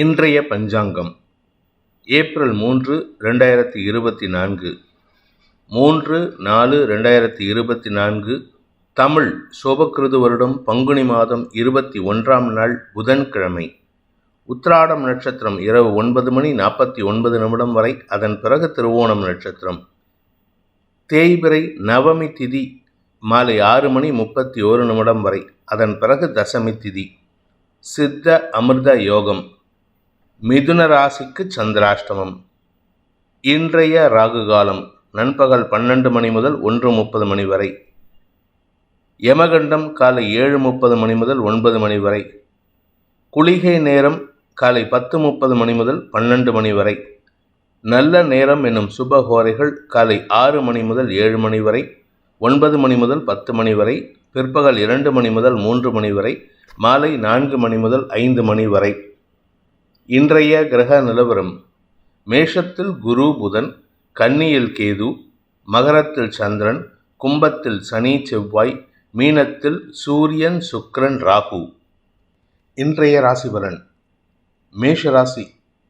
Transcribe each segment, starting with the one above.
இன்றைய பஞ்சாங்கம் ஏப்ரல் மூன்று ரெண்டாயிரத்தி இருபத்தி நான்கு. மூன்று நாலு ரெண்டாயிரத்தி இருபத்தி நான்கு தமிழ் சோபக்கிருது வருடம் பங்குனி மாதம் இருபத்தி ஒன்றாம் நாள் புதன்கிழமை. உத்திராடம் நட்சத்திரம் இரவு ஒன்பது மணி நாற்பத்தி ஒன்பது நிமிடம் வரை அதன் பிறகு திருவோணம் நட்சத்திரம். தேய்பிறை நவமி திதி மாலை ஆறு மணி முப்பத்தி ஓரு நிமிடம் வரை அதன் பிறகு தசமி திதி. சித்த அமிர்த யோகம். மிதுன ராசிக்கு சந்திராஷ்டமம். இன்றைய ராகு காலம் நண்பகல் பன்னெண்டு மணி முதல் ஒன்று முப்பது மணி வரை. யமகண்டம் காலை ஏழு முப்பது மணி முதல் ஒன்பது மணி வரை. குளிகை நேரம் காலை பத்து முப்பது மணி முதல் பன்னெண்டு மணி வரை. நல்ல நேரம் என்னும் சுபஹோரைகள் காலை ஆறு மணி முதல் ஏழு மணி வரை ஒன்பது மணி முதல் பத்து மணி வரை பிற்பகல் இரண்டு மணி முதல் மூன்று மணி வரை மாலை நான்கு மணி முதல் ஐந்து மணி வரை. இன்றைய கிரக நிலவரம். மேஷத்தில் குரு புதன் கன்னியில் கேது மகரத்தில் சந்திரன் கும்பத்தில் சனி செவ்வாய் மீனத்தில் சூரியன் சுக்கிரன் ராகு. இன்றைய ராசிபலன். மேஷ ராசி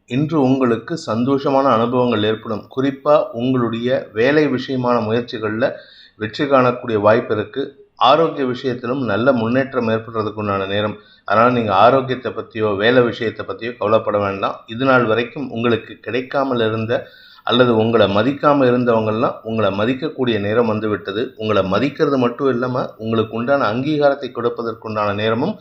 இன்று உங்களுக்கு சந்தோஷமான அனுபவங்கள் ஏற்படும். குறிப்பாக உங்களுடைய வேலை விஷயமான முயற்சிகளில் வெற்றி காணக்கூடிய வாய்ப்பு இருக்குது ஆரோக்கிய விஷயத்திலும் நல்ல முன்னேற்றம் ஏற்படுறதுக்கு உண்டான நேரம். அதனால் நீங்கள் ஆரோக்கியத்தை பற்றியோ வேலை விஷயத்தை பற்றியோ கவலைப்பட வேண்டாம். இது நாள் வரைக்கும் உங்களுக்கு கிடைக்காமல் இருந்த அல்லது உங்களை மதிக்காமல் இருந்தவங்கள்லாம் உங்களை மதிக்கக்கூடிய நேரம் வந்து விட்டது உங்களை மதிக்கிறது மட்டும் இல்லாமல் உங்களுக்கு உண்டான அங்கீகாரத்தை கொடுப்பதற்குண்டான நேரமும்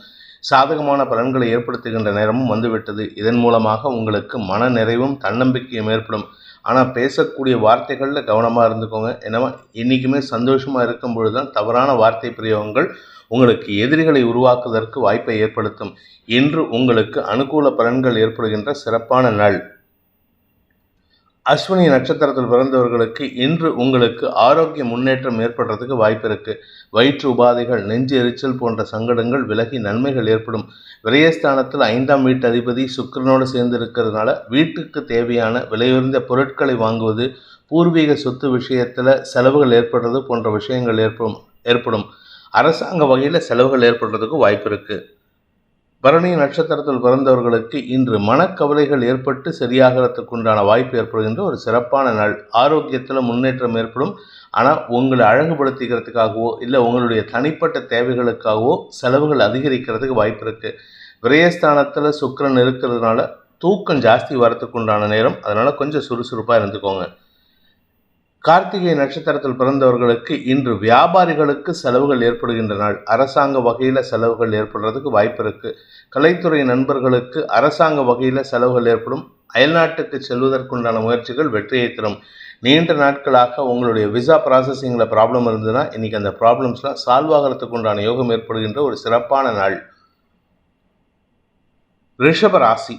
சாதகமான பலன்களை ஏற்படுத்துகின்ற நேரமும் வந்துவிட்டது. இதன் மூலமாக உங்களுக்கு மன நிறைவும் தன்னம்பிக்கையும் ஏற்படும். ஆனால் பேசக்கூடிய வார்த்தைகளில் கவனமாக இருந்துக்கோங்க. ஏன்னா என்றைக்குமே சந்தோஷமாக இருக்கும் பொழுது தான் தவறான வார்த்தை பிரயோகங்கள் உங்களுக்கு எதிரிகளை உருவாக்குவதற்கு வாய்ப்பை ஏற்படுத்தும். இன்று உங்களுக்கு அனுகூல பலன்கள் ஏற்படுகின்ற சிறப்பான நாள். அஸ்வினி நட்சத்திரத்தில் பிறந்தவர்களுக்கு இன்று உங்களுக்கு ஆரோக்கிய முன்னேற்றம் ஏற்படுறதுக்கு வாய்ப்பு இருக்கு. வயிற்று உபாதைகள் நெஞ்சு எரிச்சல் போன்ற சங்கடங்கள் விலகி நன்மைகள் ஏற்படும். விரயஸ்தானத்தில் ஐந்தாம் வீட்டு அதிபதி சுக்கிரனோடு சேர்ந்து இருக்கிறதுனால வீட்டுக்கு தேவையான விலையுயர்ந்த பொருட்களை வாங்குவது பூர்வீக சொத்து விஷயத்தில் செலவுகள் ஏற்படுறது போன்ற விஷயங்கள் ஏற்படும் ஏற்படும். அரசாங்க வகையில் செலவுகள் ஏற்படுறதுக்கு வாய்ப்பு இருக்குது பரணி நட்சத்திரத்தில் பிறந்தவர்களுக்கு இன்று மனக்கவலைகள் ஏற்பட்டு சரியாகிறதுக்கு உண்டான வாய்ப்பு ஏற்படுகின்ற ஒரு சிறப்பான நாள். ஆரோக்கியத்தில் முன்னேற்றம் ஏற்படும். ஆனால் உங்களை அழகுபடுத்திக்கிறதுக்காகவோ இல்லை உங்களுடைய தனிப்பட்ட தேவைகளுக்காகவோ செலவுகள் அதிகரிக்கிறதுக்கு வாய்ப்பு இருக்குது விரயஸ்தானத்தில் சுக்கரன் இருக்கிறதுனால தூக்கம் ஜாஸ்தி வரத்துக்கு உண்டான நேரம். அதனால் கொஞ்சம் சுறுசுறுப்பாக இருந்துக்கோங்க. கார்த்திகை நட்சத்திரத்தில் பிறந்தவர்களுக்கு இன்று வியாபாரிகளுக்கு செலவுகள் ஏற்படுகின்ற நாள். அரசாங்க வகையில் செலவுகள் ஏற்படுறதுக்கு வாய்ப்பு இருக்குது கலைத்துறை நண்பர்களுக்கு அரசாங்க வகையில் செலவுகள் ஏற்படும். அயல்நாட்டுக்கு செல்வதற்குண்டான முயற்சிகள் வெற்றியை தரும். நீண்ட நாட்களாக உங்களுடைய விசா ப்ராசஸிங்கில் ப்ராப்ளம் இருந்ததுன்னா இன்றைக்கி அந்த ப்ராப்ளம்ஸ்லாம் சால்வ் ஆகிறதுக்கு உண்டான யோகம் ஏற்படுகின்ற ஒரு சிறப்பான நாள். ரிஷப ராசி.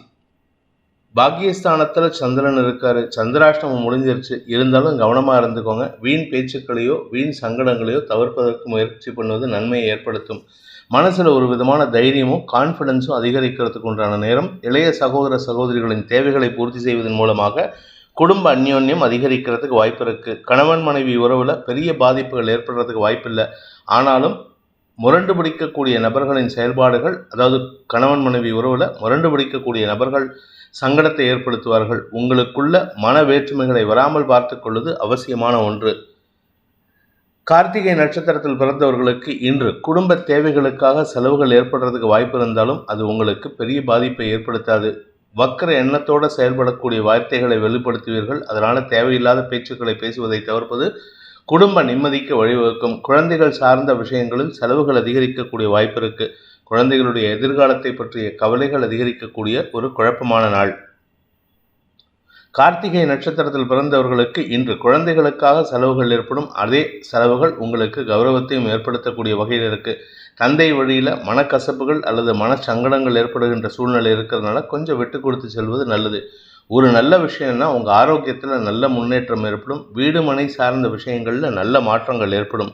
பாக்கியஸ்தானத்தில் சந்திரன் இருக்கார். சந்திராஷ்டமம் முடிஞ்சிருச்சு. இருந்தாலும் கவனமாக இருந்துக்கோங்க. வீண் பேச்சுக்களையோ வீண் சங்கடங்களையோ தவிர்ப்பதற்கு முயற்சி பண்ணுவது நன்மையை ஏற்படுத்தும். மனசில் ஒரு விதமான தைரியமும் கான்ஃபிடென்ஸும் அதிகரிக்கிறதுக்கு உண்டான நேரம் இளைய சகோதர சகோதரிகளின் தேவைகளை பூர்த்தி செய்வதன் மூலமாக குடும்ப அந்யோன்யம் அதிகரிக்கிறதுக்கு வாய்ப்பு இருக்குது கணவன் மனைவி உறவில் பெரிய பாதிப்புகள் ஏற்படுறதுக்கு வாய்ப்பில்லை. ஆனாலும் முரண்டு பிடிக்கக்கூடிய நபர்களின் செயல்பாடுகள் அதாவது கணவன் மனைவி உறவில் முரண்டு பிடிக்கக்கூடிய நபர்கள் சங்கடத்தை ஏற்படுத்துவார்கள். உங்களுக்குள்ள மன வேற்றுமைகளை வராமல் பார்த்து கொள்வது அவசியமான ஒன்று. கார்த்திகை நட்சத்திரத்தில் பிறந்தவர்களுக்கு இன்று குடும்ப தேவைகளுக்காக செலவுகள் ஏற்படுறதுக்கு வாய்ப்பு இருந்தாலும் அது உங்களுக்கு பெரிய பாதிப்பை ஏற்படுத்தாது. வக்கர எண்ணத்தோடு செயல்படக்கூடிய வார்த்தைகளை வெளிப்படுத்துவீர்கள். அதனால் தேவையில்லாத பேச்சுக்களை பேசுவதை தவிர்ப்பது குடும்ப நிம்மதிக்கு வழிவகுக்கும். குழந்தைகள் சார்ந்த விஷயங்களில் செலவுகள் அதிகரிக்கக்கூடிய வாய்ப்பு இருக்குது குழந்தைகளுடைய எதிர்காலத்தை பற்றிய கவலைகள் அதிகரிக்கக்கூடிய ஒரு குழப்பமான நாள். கார்த்திகை நட்சத்திரத்தில் பிறந்தவர்களுக்கு இன்று குழந்தைகளுக்காக செலவுகள் ஏற்படும். அதே செலவுகள் உங்களுக்கு கௌரவத்தையும் ஏற்படுத்தக்கூடிய வகையில் இருக்குது தந்தை வழியில் மனக்கசப்புகள் அல்லது மனச்சங்கடங்கள் ஏற்படுகின்ற சூழ்நிலை இருக்கிறதுனால கொஞ்சம் விட்டு கொடுத்து செல்வது நல்லது. ஒரு நல்ல விஷயம்னா உங்கள் ஆரோக்கியத்தில் நல்ல முன்னேற்றம் ஏற்படும். வீடு மனை சார்ந்த விஷயங்களில் நல்ல மாற்றங்கள் ஏற்படும்.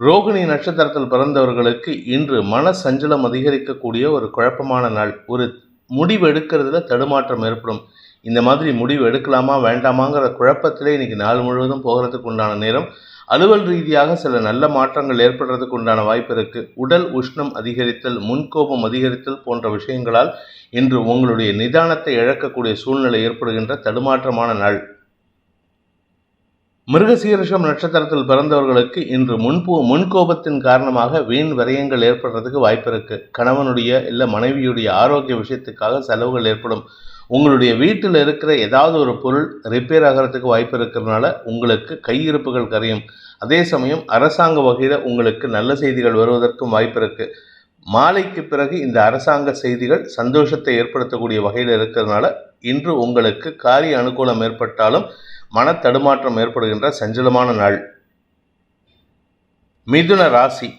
ரோகிணி நட்சத்திரத்தில் பிறந்தவர்களுக்கு இன்று மன சஞ்சலம் அதிகரிக்கக்கூடிய ஒரு குழப்பமான நாள். ஒரு முடிவு எடுக்கிறதுல தடுமாற்றம் ஏற்படும். இந்த மாதிரி முடிவு எடுக்கலாமா வேண்டாமாங்கிற குழப்பத்திலே இன்னைக்கு நாள் முழுவதும் போகிறதுக்கு உண்டான நேரம். அலுவல் ரீதியாக சில நல்ல மாற்றங்கள் ஏற்படுறதுக்கு உண்டான வாய்ப்பு இருக்கு. உடல் உஷ்ணம் அதிகரித்தல் முன்கோபம் அதிகரித்தல் போன்ற விஷயங்களால் இன்று உங்களுடைய நிதானத்தை இழக்கக்கூடிய சூழ்நிலை ஏற்படுகின்ற தடுமாற்றமான நாள். மிருகசீரிஷம் நட்சத்திரத்தில் பிறந்தவர்களுக்கு இன்று முன்பு முன்கோபத்தின் காரணமாக வீண் விரயங்கள் ஏற்படுறதுக்கு வாய்ப்பு இருக்கு கணவனுடைய இல்லை மனைவியுடைய ஆரோக்கிய விஷயத்துக்காக செலவுகள் ஏற்படும். உங்களுடைய வீட்டில் இருக்கிற ஏதாவது ஒரு பொருள் ரிப்பேர் ஆகிறதுக்கு வாய்ப்பு இருக்கிறதுனால உங்களுக்கு கையிருப்புகள் கரையும். அதே சமயம் அரசாங்க வகையில் உங்களுக்கு நல்ல செய்திகள் வருவதற்கும் வாய்ப்பு இருக்கு மாலைக்கு பிறகு இந்த அரசாங்க செய்திகள் சந்தோஷத்தை ஏற்படுத்தக்கூடிய வகையில் இருக்கிறதுனால இன்று உங்களுக்கு காரிய அனுகூலம் ஏற்பட்டாலும் மன தடுமாற்றம் ஏற்படுகின்ற சஞ்சலமான நாள். மிதுன ராசி.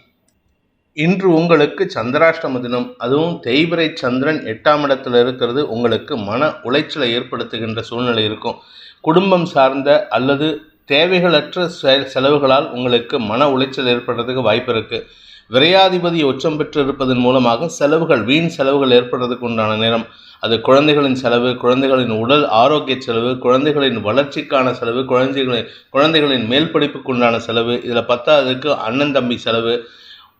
இன்று உங்களுக்கு சந்திராஷ்டம தினம் அதுவும் தேய்பிரை சந்திரன் எட்டாம் இடத்தில் இருக்கிறது. உங்களுக்கு மன உளைச்சலை ஏற்படுத்துகின்ற சூழ்நிலை இருக்கும். குடும்பம் சார்ந்த அல்லது தேவைகளற்ற செ- செலவுகளால் உங்களுக்கு மன உளைச்சல் ஏற்படுறதுக்கு வாய்ப்பு இருக்கு. விரையாதிபதி உச்சம் பெற்று இருப்பதன் மூலமாக செலவுகள் வீண் செலவுகள் ஏற்படுறதுக்கு உண்டான நேரம். அது குழந்தைகளின் செலவு குழந்தைகளின் உடல் ஆரோக்கிய செலவு குழந்தைகளின் வளர்ச்சிக்கான செலவு குழந்தைகளின் குழந்தைகளின் மேல் படிப்புக்கு உண்டான செலவு இதில் பத்தாவதுக்கு அண்ணன் தம்பி செலவு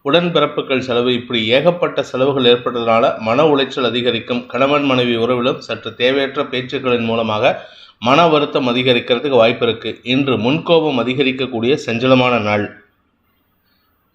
உடன்பிறப்புகள் செலவு இப்படி ஏகப்பட்ட செலவுகள் ஏற்பட்டதுனால மன உளைச்சல் அதிகரிக்கும் கணவன் மனைவி உறவிலும் சற்று தேவையற்ற பேச்சுக்களின் மூலமாக மன வருத்தம் அதிகரிக்கிறதுக்கு வாய்ப்பு இருக்குது இன்று முன்கோபம் அதிகரிக்கக்கூடிய செஞ்சலமான நாள்.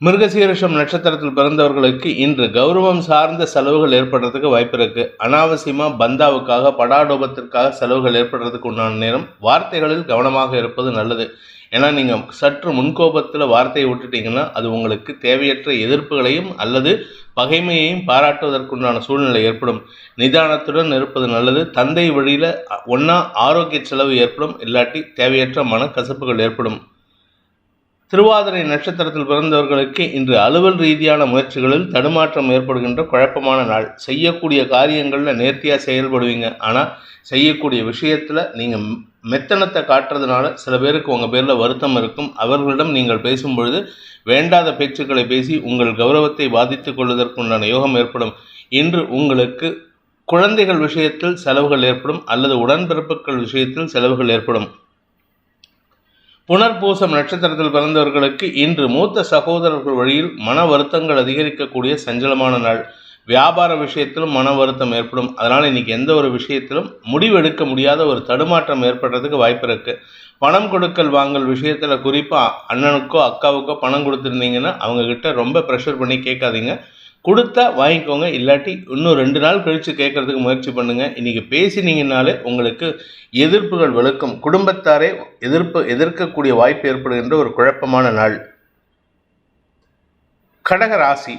மிருகசீரிஷம் நட்சத்திரத்தில் பிறந்தவர்களுக்கு இன்று கௌரவம் சார்ந்த செலவுகள் ஏற்படுறதுக்கு வாய்ப்பு இருக்கு. அனாவசியமா பந்தாவுக்காக படாடோபத்திற்காக செலவுகள் ஏற்படுறதுக்கு உண்டான நேரம் வார்த்தைகளில் கவனமாக இருப்பது நல்லது. ஏன்னா நீங்கள் சற்று முன்கோபத்தில் வார்த்தையை விட்டுட்டீங்கன்னா அது உங்களுக்கு தேவையற்ற எதிர்ப்புகளையும் அல்லது பகைமையையும் பாராட்டுவதற்குண்டான சூழ்நிலை ஏற்படும். நிதானத்துடன் இருப்பது நல்லது. தந்தை வழியில் ஒன்றா ஆரோக்கிய செலவு ஏற்படும். இல்லாட்டி தேவையற்ற மனக்கசப்புகள் ஏற்படும். திருவாதிரை நட்சத்திரத்தில் பிறந்தவர்களுக்கு இன்று அலுவல் ரீதியான முயற்சிகளில் தடுமாற்றம் ஏற்படுகின்ற குழப்பமான நாள். செய்யக்கூடிய காரியங்களில் நேர்த்தியாக செயல்படுவீங்க. ஆனால் செய்யக்கூடிய விஷயத்தில் நீங்கள் மெத்தனத்தை காட்டுறதுனால சில பேருக்கு உங்கள் பேரில் வருத்தம் இருக்கும். அவர்களிடம் நீங்கள் பேசும் பொழுது வேண்டாத பேச்சுக்களை பேசி உங்கள் கௌரவத்தை பாதித்து கொள்வதற்குண்டான யோகம் ஏற்படும். இன்று உங்களுக்கு குழந்தைகள் விஷயத்தில் செலவுகள் ஏற்படும். அல்லது உடன்பிறப்புகள் விஷயத்தில் செலவுகள் ஏற்படும். புனர்பூசம் நட்சத்திரத்தில் பிறந்தவர்களுக்கு இன்று மூத்த சகோதரர்கள் வழியில் மன வருத்தங்கள் அதிகரிக்கக்கூடிய சஞ்சலமான நாள். வியாபார விஷயத்திலும் மன வருத்தம் ஏற்படும். அதனால் இன்னைக்கு எந்த ஒரு விஷயத்திலும் முடிவெடுக்க முடியாத ஒரு தடுமாற்றம் ஏற்படுறதுக்கு வாய்ப்பு இருக்குது பணம் கொடுக்கல் வாங்கல் விஷயத்தில் குறிப்பாக அண்ணனுக்கோ அக்காவுக்கோ பணம் கொடுத்துருந்தீங்கன்னா அவங்கக்கிட்ட ரொம்ப ப்ரெஷர் பண்ணி கேட்காதீங்க. கொடுத்தா வாங்கிக்கோங்க இல்லாட்டி இன்னும் ரெண்டு நாள் கழித்து கேட்கறதுக்கு முயற்சி பண்ணுங்கள் இன்றைக்கி பேசினீங்கனாலே உங்களுக்கு எதிர்ப்புகள் விளக்கும். குடும்பத்தாரே எதிர்ப்பு எதிர்க்கக்கூடிய வாய்ப்பு ஏற்படுகின்ற ஒரு குழப்பமான நாள். கடக ராசி.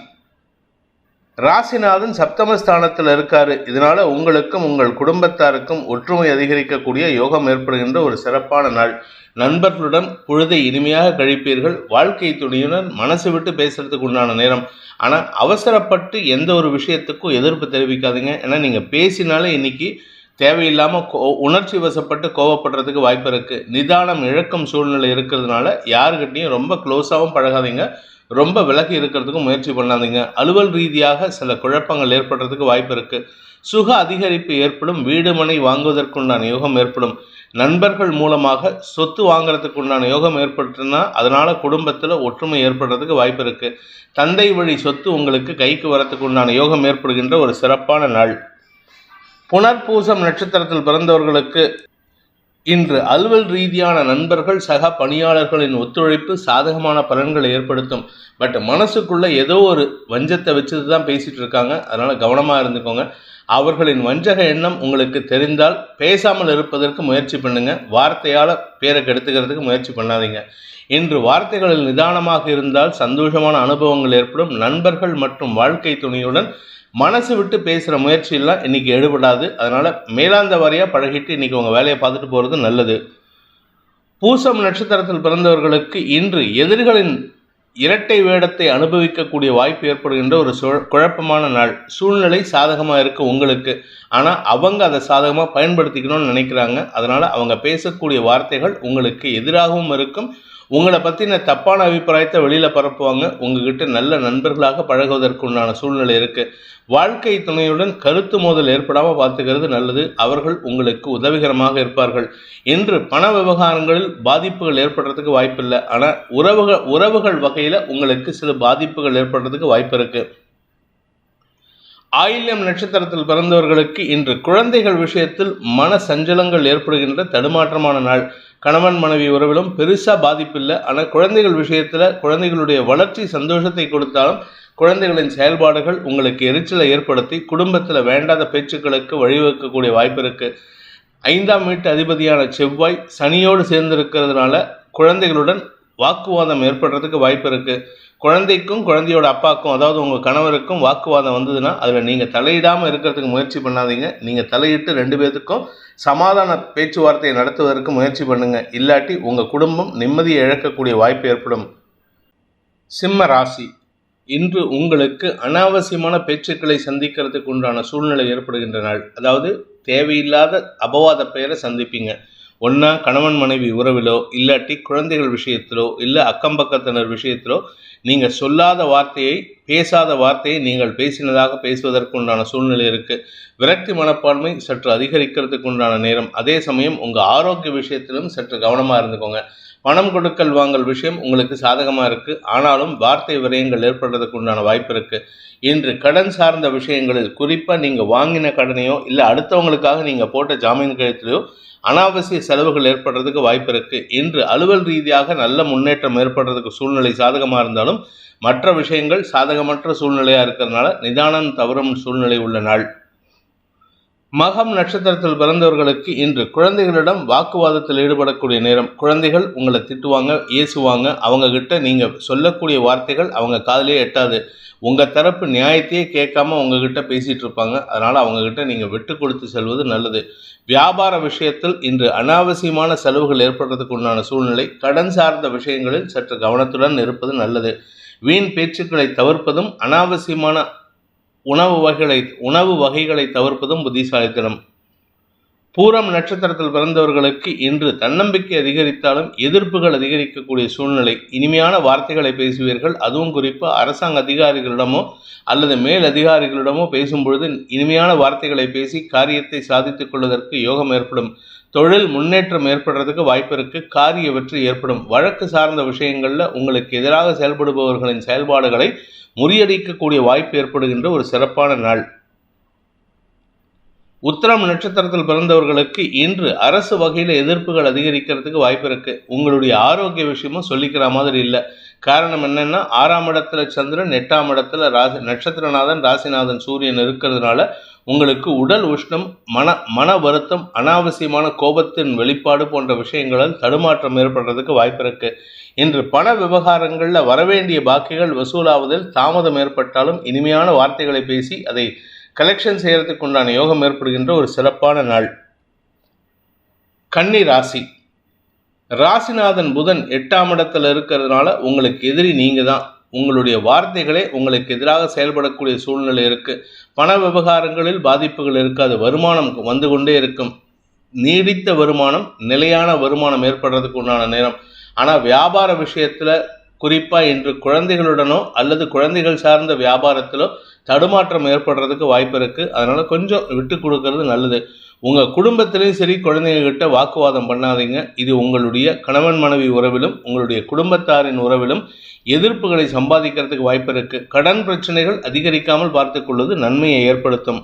ராசிநாதன் சப்தமஸ்தானத்தில் இருக்காரு. இதனால உங்களுக்கும் உங்கள் குடும்பத்தாருக்கும் ஒற்றுமை அதிகரிக்கக்கூடிய யோகம் ஏற்படுகின்ற ஒரு சிறப்பான நாள். நண்பர்களுடன் பொழுதை இனிமையாக கழிப்பீர்கள். வாழ்க்கை துணையுடன் மனசு விட்டு பேசுறதுக்கு உண்டான நேரம். ஆனால் அவசரப்பட்டு எந்த ஒரு விஷயத்துக்கும் எதிர்ப்பு தெரிவிக்காதீங்க. ஏன்னா நீங்கள் பேசினாலே இன்னைக்கு தேவையில்லாமல் கோ உணர்ச்சி வசப்பட்டு கோவப்படுறதுக்கு வாய்ப்பு இருக்குது நிதானம் இழக்கும் சூழ்நிலை இருக்கிறதுனால யாருக்கிட்டையும் ரொம்ப க்ளோஸாகவும் பழகாதீங்க. ரொம்ப விலகி இருக்கிறதுக்கும் முயற்சி பண்ணாதீங்க. அலுவல் ரீதியாக சில குழப்பங்கள் ஏற்படுறதுக்கு வாய்ப்பு இருக்குது சுக அதிகரிப்பு ஏற்படும். வீடு மனை வாங்குவதற்குண்டான யோகம் ஏற்படும். நண்பர்கள் மூலமாக சொத்து வாங்குறதுக்கு உண்டான யோகம் ஏற்பட்டுனா அதனால குடும்பத்தில் ஒற்றுமை ஏற்படுறதுக்கு வாய்ப்பு இருக்கு. தந்தை வழி சொத்து உங்களுக்கு கைக்கு வரத்துக்கு உண்டான யோகம் ஏற்படுகின்ற ஒரு சிறப்பான நாள். புனர்பூசம் நட்சத்திரத்தில் பிறந்தவர்களுக்கு இன்று அலுவல் ரீதியான நண்பர்கள் சக பணியாளர்களின் ஒத்துழைப்பு சாதகமான பலன்களை ஏற்படுத்தும். பட் மனசுக்குள்ளே ஏதோ ஒரு வஞ்சத்தை வச்சுட்டு தான் பேசிகிட்டு இருக்காங்க. அதனால் கவனமாக இருந்துக்கோங்க. அவர்களின் வஞ்சக எண்ணம் உங்களுக்கு தெரிந்தால் பேசாமல் இருப்பதற்கு முயற்சி பண்ணுங்க. வார்த்தையால் பேரை கெடுத்துக்கிறதுக்கு முயற்சி பண்ணாதீங்க. இன்று வார்த்தைகளில் நிதானமாக இருந்தால் சந்தோஷமான அனுபவங்கள் ஏற்படும். நண்பர்கள் மற்றும் வாழ்க்கை துணையுடன் மனசு விட்டு பேசுகிற முயற்சியெல்லாம் இன்னைக்கு எடுபடாது அதனால் மேலாந்த வாரியாக பழகிட்டு இன்றைக்கி உங்கள் வேலையை பார்த்துட்டு போகிறது நல்லது. பூசம் நட்சத்திரத்தில் பிறந்தவர்களுக்கு இன்று எதிரிகளின் இரட்டை வேடத்தை அனுபவிக்கக்கூடிய வாய்ப்பு ஏற்படுகின்ற ஒரு சுழ- குழப்பமான நாள். சூழ்நிலை சாதகமாக இருக்குது உங்களுக்கு. ஆனால் அவங்க அதை சாதகமாக பயன்படுத்திக்கணும்னு நினைக்கிறாங்க. அதனால் அவங்க பேசக்கூடிய வார்த்தைகள் உங்களுக்கு எதிராகவும் இருக்கும். உங்களை பற்றின தப்பான அபிப்பிராயத்தை வெளியில் பரப்புவாங்க. உங்ககிட்ட நல்ல நண்பர்களாக பழகுவதற்குண்டான சூழ்நிலை இருக்குது வாழ்க்கை துணையுடன் கருத்து மோதல் ஏற்படாமல் பார்த்துக்கிறது நல்லது. அவர்கள் உங்களுக்கு உதவிகரமாக இருப்பார்கள். இன்று பண விவகாரங்களில் பாதிப்புகள் ஏற்படுறதுக்கு வாய்ப்பில்லை. ஆனால் உறவுகள் உறவுகள் வகையில் உங்களுக்கு சில பாதிப்புகள் ஏற்படுறதுக்கு வாய்ப்பு இருக்குது ஆயில்யம் நட்சத்திரத்தில் பிறந்தவர்களுக்கு இன்று குழந்தைகள் விஷயத்தில் மன சஞ்சலங்கள் ஏற்படுகின்ற தடுமாற்றமான நாள். கணவன் மனைவி உறவிலும் பெருசாக பாதிப்பில்லை. ஆனால் குழந்தைகள் விஷயத்தில் குழந்தைகளுடைய வளர்ச்சி சந்தோஷத்தை கொடுத்தாலும் குழந்தைகளின் செயல்பாடுகள் உங்களுக்கு எரிச்சலை ஏற்படுத்தி குடும்பத்தில் வேண்டாத பேச்சுக்களுக்கு வழிவகுக்கக்கூடிய வாய்ப்பு இருக்குது ஐந்தாம் வீட்டு அதிபதியான செவ்வாய் சனியோடு சேர்ந்திருக்கிறதுனால குழந்தைகளுடன் வாக்குவாதம் ஏற்படுறதுக்கு வாய்ப்பு இருக்குது குழந்தைக்கும் குழந்தையோட அப்பாவுக்கும் அதாவது உங்கள் கணவருக்கும் வாக்குவாதம் வந்ததுன்னா அதில் நீங்கள் தலையிடாமல் இருக்கிறதுக்கு முயற்சி பண்ணாதீங்க. நீங்கள் தலையிட்டு ரெண்டு பேர்த்துக்கும் சமாதான பேச்சுவார்த்தையை நடத்துவதற்கு முயற்சி பண்ணுங்கள் இல்லாட்டி உங்கள் குடும்பம் நிம்மதியை இழக்கக்கூடிய வாய்ப்பு ஏற்படும். சிம்ம ராசி. இன்று உங்களுக்கு அனாவசியமான பேச்சுக்களை சந்திக்கிறதுக்கு உண்டான சூழ்நிலை ஏற்படுகின்ற நாள். அதாவது தேவையில்லாத அபவாத பெயரை சந்திப்பீங்க. ஒன்றா கணவன் மனைவி உறவிலோ இல்லாட்டி குழந்தைகள் விஷயத்திலோ இல்லை அக்கம் பக்கத்தினர் விஷயத்திலோ நீங்கள் சொல்லாத வார்த்தையை பேசாத வார்த்தையை நீங்கள் பேசினதாக பேசுவதற்கு உண்டான சூழ்நிலை இருக்குது விரக்தி மனப்பான்மை சற்று அதிகரிக்கிறதுக்கு உண்டான நேரம். அதே சமயம் உங்கள் ஆரோக்கிய விஷயத்திலும் சற்று கவனமாக இருந்துக்கோங்க. பணம் கொடுக்கல் வாங்கல் விஷயம் உங்களுக்கு சாதகமாக இருக்குது ஆனாலும் வார்த்தை விரயங்கள் ஏற்படுறதுக்கு உண்டான வாய்ப்பு இருக்குது இன்று கடன் சார்ந்த விஷயங்களில் குறிப்பாக நீங்கள் வாங்கின கடனையோ இல்லை அடுத்தவங்களுக்காக நீங்கள் போட்ட ஜாமீன் கழுத்திலையோ அனாவசிய செலவுகள் ஏற்படுறதுக்கு வாய்ப்பு இருக்குது இன்று அலுவல் ரீதியாக நல்ல முன்னேற்றம் ஏற்படுறதுக்கு சூழ்நிலை சாதகமாக இருந்தாலும் மற்ற விஷயங்கள் சாதகமற்ற சூழ்நிலையாக இருக்கிறதுனால நிதானம் தவறும் சூழ்நிலை உள்ள நாள். மகம் நட்சத்திரத்தில் பிறந்தவர்களுக்கு இன்று குழந்தைகளிடம் வாக்குவாதத்தில் ஈடுபடக்கூடிய நேரம். குழந்தைகள் உங்களை திட்டுவாங்க ஏசுவாங்க. அவங்க கிட்ட நீங்கள் சொல்லக்கூடிய வார்த்தைகள் அவங்க காதலே எட்டாது. உங்கள் தரப்பு நியாயத்தையே கேட்காம உங்ககிட்ட பேசிட்டு இருப்பாங்க. அதனால் அவங்கக்கிட்ட நீங்கள் விட்டு கொடுத்து செல்வது நல்லது. வியாபார விஷயத்தில் இன்று அனாவசியமான செலவுகள் ஏற்படுறதுக்கு உண்டான சூழ்நிலை. கடன் சார்ந்த விஷயங்களில் சற்று கவனத்துடன் இருப்பது நல்லது. வீண் பேச்சுக்களை தவிர்ப்பதும் அனாவசியமான உணவு வகைகளை உணவு வகைகளை தவிர்ப்பதும் புத்திசாலித்தனம். பூரம் நட்சத்திரத்தில் பிறந்தவர்களுக்கு இன்று தன்னம்பிக்கை அதிகரித்தாலும் எதிர்ப்புகள் அதிகரிக்கக்கூடிய சூழ்நிலை. இனிமையான வார்த்தைகளை பேசுவீர்கள். அதுவும் குறிப்பாக அரசாங்க அதிகாரிகளிடமோ அல்லது மேல் அதிகாரிகளிடமோ பேசும்பொழுது இனிமையான வார்த்தைகளை பேசி காரியத்தை சாதித்துக் கொள்வதற்கு யோகம் ஏற்படும். தொழில் முன்னேற்றம் ஏற்படுறதுக்கு வாய்ப்பு இருக்கு. காரிய வெற்றி ஏற்படும். வழக்கு சார்ந்த விஷயங்களில் உங்களுக்கு எதிராக செயல்படுபவர்களின் செயல்பாடுகளை முறியடிக்கக்கூடிய வாய்ப்பு ஏற்படுகின்ற ஒரு சிறப்பான நாள். உத்திரம் நட்சத்திரத்தில் பிறந்தவர்களுக்கு இன்று அரசு வகையில் எதிர்ப்புகள் அதிகரிக்கிறதுக்கு வாய்ப்பு இருக்கு. உங்களுடைய ஆரோக்கிய விஷயமும் சொல்லிக்கிற மாதிரி இல்லை. காரணம் என்னன்னா ஆறாம் இடத்துல சந்திரன் எட்டாம் இடத்துல ராசி நட்சத்திரநாதன் ராசிநாதன் சூரியன் இருக்கிறதுனால உங்களுக்கு உடல் உஷ்ணம் மன மன வருத்தம் அனாவசியமான கோபத்தின் வெளிப்பாடு போன்ற விஷயங்களால் தடுமாற்றம் ஏற்படுறதுக்கு வாய்ப்பு இருக்கு. இன்று பண விவகாரங்களில் வரவேண்டிய பாக்கிகள் வசூலாவதில் தாமதம் ஏற்பட்டாலும் இனிமையான வார்த்தைகளை பேசி அதை கலெக்ஷன் செய்கிறதுக்கு உண்டான யோகம் ஏற்படுகின்ற ஒரு சிறப்பான நாள். கன்னி ராசி. ராசிநாதன் புதன் எட்டாம் இடத்துல இருக்கிறதுனால உங்களுக்கு எதிரி நீங்கள் தான் உங்களுடைய வார்த்தைகளே உங்களுக்கு எதிராக செயல்படக்கூடிய சூழ்நிலை இருக்குது பண விவகாரங்களில் பாதிப்புகள் இருக்காது. வருமானம் வந்து கொண்டே இருக்கும். நீடித்த வருமானம் நிலையான வருமானம் ஏற்படுறதுக்கு உண்டான நேரம். ஆனால் வியாபார விஷயத்தில் குறிப்பாக இன்று குழந்தைகளுடனோ அல்லது குழந்தைகள் சார்ந்த வியாபாரத்திலோ தடுமாற்றம் ஏற்படுறதுக்கு வாய்ப்பு இருக்குது அதனால் கொஞ்சம் விட்டு கொடுக்கறது நல்லது. உங்கள் குடும்பத்திலையும் சரி குழந்தைங்கக்கிட்ட வாக்குவாதம் பண்ணாதீங்க. இது உங்களுடைய கணவன் மனைவி உறவிலும் உங்களுடைய குடும்பத்தாரின் உறவிலும் எதிர்ப்புகளை சம்பாதிக்கிறதுக்கு வாய்ப்பு இருக்குது கடன் பிரச்சனைகள் அதிகரிக்காமல் பார்த்துக்கொள்வது நன்மையை ஏற்படுத்தும்.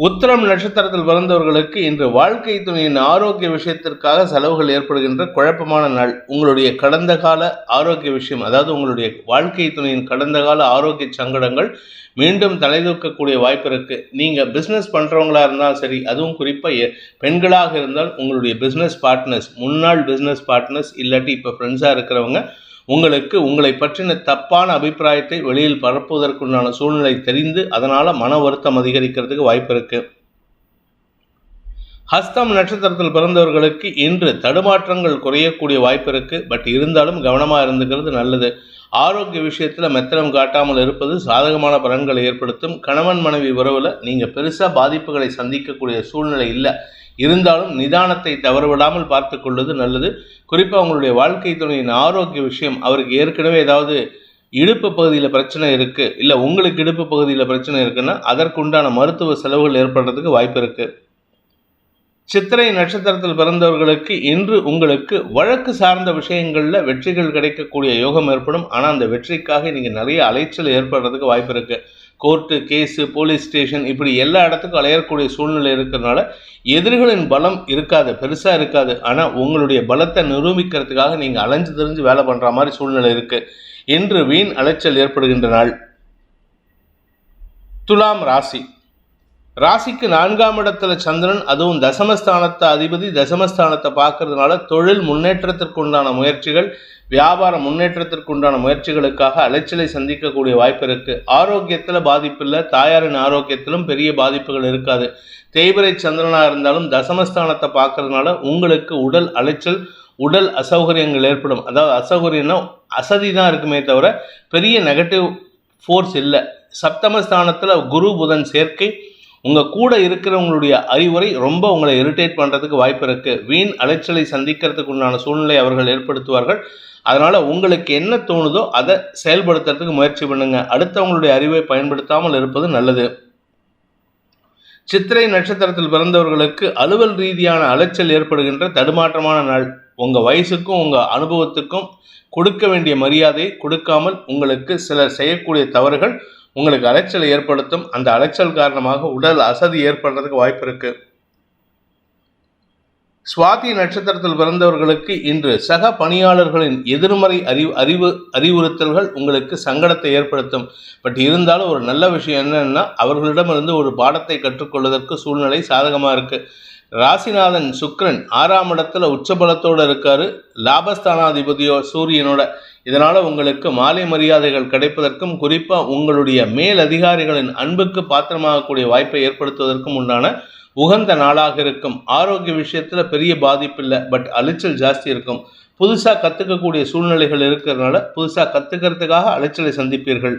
உத்திரம் நட்சத்திரத்தில் பிறந்தவர்களுக்கு இன்று வாழ்க்கை துணையின் ஆரோக்கிய விஷயத்திற்காக செலவுகள் ஏற்படுகின்ற குழப்பமான நாள். உங்களுடைய கடந்த கால ஆரோக்கிய விஷயம் அதாவது உங்களுடைய வாழ்க்கை துணையின் கடந்த கால ஆரோக்கிய சங்கடங்கள் மீண்டும் தலைதூக்கக்கூடிய வாய்ப்பு இருக்கு. நீங்க பிஸ்னஸ் பண்றவங்களா இருந்தாலும் சரி அதுவும் குறிப்பாக பெண்களாக இருந்தால் உங்களுடைய பிஸ்னஸ் பார்ட்னர்ஸ் முன்னாள் பிஸ்னஸ் பார்ட்னர்ஸ் இல்லாட்டி இப்போ ஃப்ரெண்ட்ஸாக இருக்கிறவங்க உங்களுக்கு உங்களை பற்றின தப்பான அபிப்பிராயத்தை வெளியில் பரப்புவதற்குண்டான சூழ்நிலை தெரிந்து அதனால் மன வருத்தம் அதிகரிக்கிறதுக்கு வாய்ப்பு இருக்குது ஹஸ்தம் நட்சத்திரத்தில் பிறந்தவர்களுக்கு இன்று தடுமாற்றங்கள் குறையக்கூடிய வாய்ப்பு இருக்குது பட் இருந்தாலும் கவனமாக இருந்துக்கிறது நல்லது. ஆரோக்கிய விஷயத்தில் மெத்தனம் காட்டாமல் இருப்பது சாதகமான பலன்களை ஏற்படுத்தும். கணவன் மனைவி உறவில் நீங்கள் பெருசாக பாதிப்புகளை சந்திக்கக்கூடிய சூழ்நிலை இல்லை. இருந்தாலும் நிதானத்தை தவறுவிடாமல் பார்த்து கொள்வது நல்லது. குறிப்பாக உங்களுடைய வாழ்க்கை துணையின் ஆரோக்கிய விஷயம் அவருக்கு ஏற்கனவே ஏதாவது இடுப்பு பகுதியில் பிரச்சனை இருக்குது இல்லை உங்களுக்கு இடுப்பு பகுதியில் பிரச்சனை இருக்குன்னா அதற்குண்டான மருத்துவ செலவுகள் ஏற்படுறதுக்கு வாய்ப்பு இருக்குது சித்திரை நட்சத்திரத்தில் பிறந்தவர்களுக்கு இன்று உங்களுக்கு வழக்கு சார்ந்த விஷயங்களில் வெற்றிகள் கிடைக்கக்கூடிய யோகம் ஏற்படும். ஆனால் அந்த வெற்றிக்காக நீங்கள் நிறைய அலைச்சல் ஏற்படுறதுக்கு வாய்ப்பு இருக்குது கோர்ட்டு கேஸு போலீஸ் ஸ்டேஷன் இப்படி எல்லா இடத்துக்கும் அலையக்கூடிய சூழ்நிலை இருக்கிறதுனால எதிரிகளின் பலம் இருக்காது பெருசாக இருக்காது. ஆனால் உங்களுடைய பலத்தை நிரூபிக்கிறதுக்காக நீங்கள் அலைஞ்சு தெரிஞ்சு வேலை பண்ணுற மாதிரி சூழ்நிலை இருக்குது இன்று வீண் அலைச்சல் ஏற்படுகின்ற நாள். துலாம் ராசி. ராசிக்கு நான்காம் இடத்துல சந்திரன் அதுவும் தசமஸ்தானத்தை அதிபதி தசமஸ்தானத்தை பார்க்கறதுனால தொழில் முன்னேற்றத்திற்கு உண்டான முயற்சிகள் வியாபார முன்னேற்றத்திற்கு உண்டான முயற்சிகளுக்காக அலைச்சலை சந்திக்கக்கூடிய வாய்ப்பு இருக்கு. ஆரோக்கியத்தில் பாதிப்பு இல்லை. தாயாரின் ஆரோக்கியத்திலும் பெரிய பாதிப்புகள் இருக்காது. தேய்பிரை சந்திரனாக இருந்தாலும் தசமஸ்தானத்தை பார்க்கறதுனால உங்களுக்கு உடல் அலைச்சல் உடல் அசௌகரியங்கள் ஏற்படும். அதாவது அசௌகரியம்னா அசதி தான் இருக்குமே தவிர பெரிய நெகட்டிவ் ஃபோர்ஸ் இல்லை. சப்தமஸ்தானத்தில் குரு புதன் சேர்க்கை உங்கள் கூட இருக்கிறவங்களுடைய அறிவுரை ரொம்ப உங்களை இரிட்டேட் பண்ணுறதுக்கு வாய்ப்பு இருக்குது வீண் அலைச்சலை சந்திக்கிறதுக்கு உண்டான சூழ்நிலை அவர்கள் ஏற்படுத்துவார்கள். அதனால் உங்களுக்கு என்ன தோணுதோ அதை செயல்படுத்துறதுக்கு முயற்சி பண்ணுங்கள் அடுத்தவங்களுடைய அறிவை பயன்படுத்தாமல் இருப்பது நல்லது. சித்திரை நட்சத்திரத்தில் பிறந்தவர்களுக்கு அலுவல் ரீதியான அலைச்சல் ஏற்படுகின்ற தடுமாற்றமான நாள். உங்கள் வயசுக்கும் உங்கள் அனுபவத்துக்கும் கொடுக்க வேண்டிய மரியாதை கொடுக்காமல் உங்களுக்கு சிலர் செய்யக்கூடிய தவறுகள் உங்களுக்கு அலைச்சலை ஏற்படுத்தும். அந்த அலைச்சல் காரணமாக உடல் அசதி ஏற்படுறதுக்கு வாய்ப்பு இருக்கு. சுவாதி நட்சத்திரத்தில் பிறந்தவர்களுக்கு இன்று சக பணியாளர்களின் எதிர்மறை அறிவு அறிவு அறிவுறுத்தல்கள் உங்களுக்கு சங்கடத்தை ஏற்படுத்தும். பட் இருந்தாலும் ஒரு நல்ல விஷயம் என்னன்னா அவர்களிடமிருந்து ஒரு பாடத்தை கற்றுக்கொள்வதற்கு சூழ்நிலை சாதகமாக இருக்குது ராசிநாதன் சுக்ரன் ஆறாம் இடத்துல உச்சபலத்தோடு இருக்காரு. லாபஸ்தானாதிபதியோ சூரியனோட. இதனால் உங்களுக்கு மாலை மரியாதைகள் கிடைப்பதற்கும் குறிப்பாக உங்களுடைய மேல் அதிகாரிகளின் அன்புக்கு பாத்திரமாகக்கூடிய வாய்ப்பை ஏற்படுத்துவதற்கும் உண்டான உகந்த நாளாக இருக்கும். ஆரோக்கிய விஷயத்தில் பெரிய பாதிப்பு இல்லை பட் அலைச்சல் ஜாஸ்தி இருக்கும். புதுசாக கற்றுக்கக்கூடிய சூழ்நிலைகள் இருக்கிறதுனால புதுசாக கற்றுக்கிறதுக்காக அலைச்சலை சந்திப்பீர்கள்.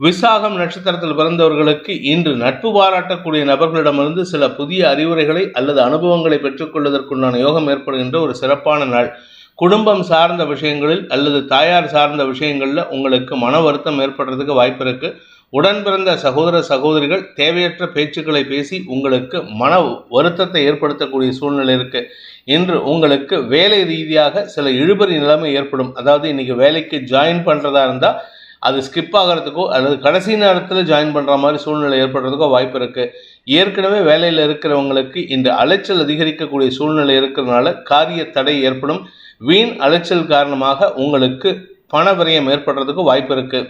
விசாகம் நட்சத்திரத்தில் பிறந்தவர்களுக்கு இன்று நட்பு பாராட்டக்கூடிய நபர்களிடமிருந்து சில புதிய அறிவுரைகளை அல்லது அனுபவங்களை பெற்றுக்கொள்வதற்குண்டான யோகம் ஏற்படுகின்ற ஒரு சிறப்பான நாள். குடும்பம் சார்ந்த விஷயங்களில் அல்லது தாயார் சார்ந்த விஷயங்களில் உங்களுக்கு மன வருத்தம் ஏற்படுறதுக்கு வாய்ப்பு இருக்கு. உடன் பிறந்த சகோதர சகோதரிகள் தேவையற்ற பேச்சுக்களை பேசி உங்களுக்கு மன வருத்தத்தை ஏற்படுத்தக்கூடிய சூழ்நிலை இருக்கு. இன்று உங்களுக்கு வேலை ரீதியாக சில இழுபறி நிலைமை ஏற்படும். அதாவது இன்னைக்கு வேலைக்கு ஜாயின் பண்ணுறதா இருந்தால் அது ஸ்கிப் ஆகிறதுக்கோ அல்லது கடைசி நேரத்தில் ஜாயின் பண்ணுற மாதிரி சூழ்நிலை ஏற்படுறதுக்கோ வாய்ப்பு இருக்குது ஏற்கனவே வேலையில் இருக்கிறவங்களுக்கு இந்த அலைச்சல் அதிகரிக்கக்கூடிய சூழ்நிலை இருக்கிறதுனால காரிய தடை ஏற்படும். வீண் அலைச்சல் காரணமாக உங்களுக்கு பண விரயம் ஏற்படுறதுக்கு வாய்ப்பு இருக்குது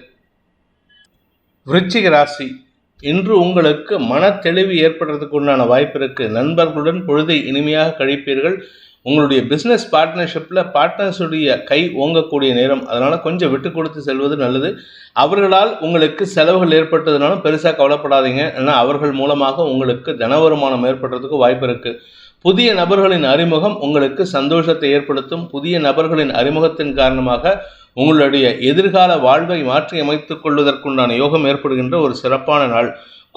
விருச்சிக ராசி இன்று உங்களுக்கு மன தெளிவு ஏற்படுறதுக்கு உண்டான வாய்ப்பு இருக்குது நண்பர்களுடன் பொழுதை இனிமையாக கழிப்பீர்கள். உங்களுடைய பிஸ்னஸ் பார்ட்னர்ஷிப்பில் பார்ட்னர்ஸுடைய கை ஓங்கக்கூடிய நேரம். அதனால் கொஞ்சம் விட்டு கொடுத்து செல்வது நல்லது. அவர்களால் உங்களுக்கு செலவுகள் ஏற்பட்டதுனாலும் பெருசாக கவலைப்படாதீங்க. ஏன்னா அவர்கள் மூலமாக உங்களுக்கு தன வருமானம் ஏற்படுறதுக்கு வாய்ப்பு இருக்குது புதிய நபர்களின் அறிமுகம் உங்களுக்கு சந்தோஷத்தை ஏற்படுத்தும். புதிய நபர்களின் அறிமுகத்தின் காரணமாக உங்களுடைய எதிர்கால வாழ்வை மாற்றி அமைத்துக் கொள்வதற்குண்டான யோகம் ஏற்படுகின்ற ஒரு சிறப்பான நாள்.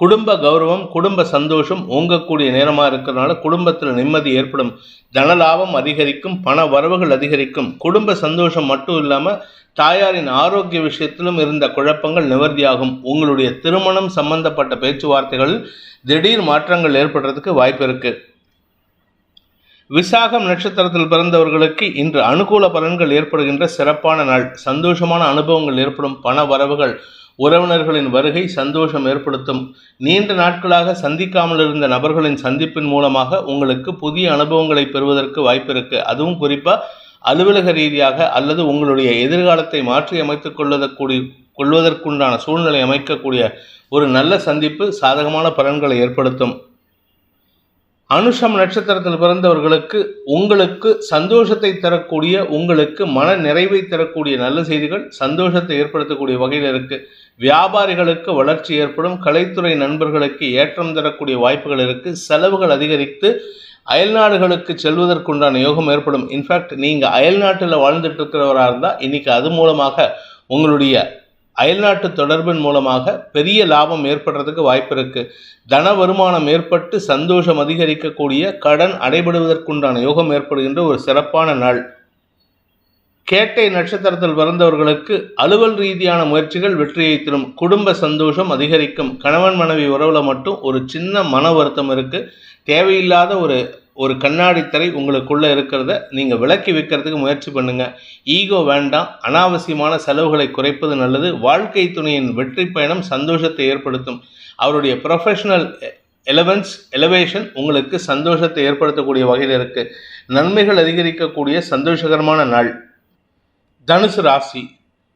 குடும்ப கௌரவம் குடும்ப சந்தோஷம் ஓங்கக்கூடிய நேரமாக இருக்கிறதுனால குடும்பத்தில் நிம்மதி ஏற்படும். தனலாபம் அதிகரிக்கும் பண வரவுகள் அதிகரிக்கும். குடும்ப சந்தோஷம் மட்டும் இல்லாமல் தாயாரின் ஆரோக்கிய விஷயத்திலும் இருந்த குழப்பங்கள் நிவர்த்தியாகும். உங்களுடைய திருமணம் சம்பந்தப்பட்ட பேச்சுவார்த்தைகளில் திடீர் மாற்றங்கள் ஏற்படுறதுக்கு வாய்ப்பு இருக்கு. விசாகம் நட்சத்திரத்தில் பிறந்தவர்களுக்கு இன்று அனுகூல பலன்கள் ஏற்படுகின்ற சிறப்பான நாள். சந்தோஷமான அனுபவங்கள் ஏற்படும். பண வரவுகள் உறவினர்களின் வருகை சந்தோஷம் ஏற்படுத்தும். நீண்ட நாட்களாக சந்திக்காமல் இருந்த நபர்களின் சந்திப்பின் மூலமாக உங்களுக்கு புதிய அனுபவங்களை பெறுவதற்கு வாய்ப்பு இருக்கு அதுவும் குறிப்பாக அலுவலக ரீதியாக அல்லது உங்களுடைய எதிர்காலத்தை மாற்றி அமைத்துக் கொள்வதற்கூடிய கொள்வதற்குண்டான சூழ்நிலை அமைக்கக்கூடிய ஒரு நல்ல சந்திப்பு சாதகமான பலன்களை ஏற்படுத்தும். அனுஷம் நட்சத்திரத்தில் பிறந்தவர்களுக்கு உங்களுக்கு சந்தோஷத்தை தரக்கூடிய உங்களுக்கு மன நிறைவை தரக்கூடிய நல்ல செய்திகள் சந்தோஷத்தை ஏற்படுத்தக்கூடிய வகையில் இருக்கு. வியாபாரிகளுக்கு வளர்ச்சி ஏற்படும் கலைத்துறை நண்பர்களுக்கு ஏற்றம் தரக்கூடிய வாய்ப்புகள் இருக்கு. செலவுகள் அதிகரித்து அயல்நாடுகளுக்கு செல்வதற்குண்டான யோகம் ஏற்படும். இன்ஃபேக்ட் நீங்கள் அயல்நாட்டில் வாழ்ந்துட்டு இருக்கிறவராக இருந்தால் இன்றைக்கி அது மூலமாக உங்களுடைய அயல்நாட்டு தொடர்பின் மூலமாக பெரிய லாபம் ஏற்படுறதுக்கு வாய்ப்பு இருக்குது தன வருமானம் ஏற்பட்டு சந்தோஷம் அதிகரிக்கக்கூடிய கடன் அடைபடுவதற்குண்டான யோகம் ஏற்படுகின்ற ஒரு சிறப்பான நாள். கேட்டை நட்சத்திரத்தில் பிறந்தவர்களுக்கு அலுவல் ரீதியான முயற்சிகள் வெற்றியை தரும். குடும்ப சந்தோஷம் அதிகரிக்கும். கணவன் மனைவி உறவுல மட்டும் ஒரு சின்ன மன வருத்தம் இருக்குது தேவையில்லாத ஒரு ஒரு கண்ணாடி திரை இருக்கிறத நீங்கள் விலக்கி வைக்கிறதுக்கு முயற்சி பண்ணுங்கள் ஈகோ வேண்டாம். அனாவசியமான செலவுகளை குறைப்பது நல்லது. வாழ்க்கை துணையின் வெற்றி பயணம் சந்தோஷத்தை ஏற்படுத்தும். அவருடைய ப்ரொஃபஷனல் எலவன்ஸ் எலவேஷன் உங்களுக்கு சந்தோஷத்தை ஏற்படுத்தக்கூடிய வகையில் இருக்குது நன்மைகள் அதிகரிக்கக்கூடிய சந்தோஷகரமான நாள். தனுசு ராசி.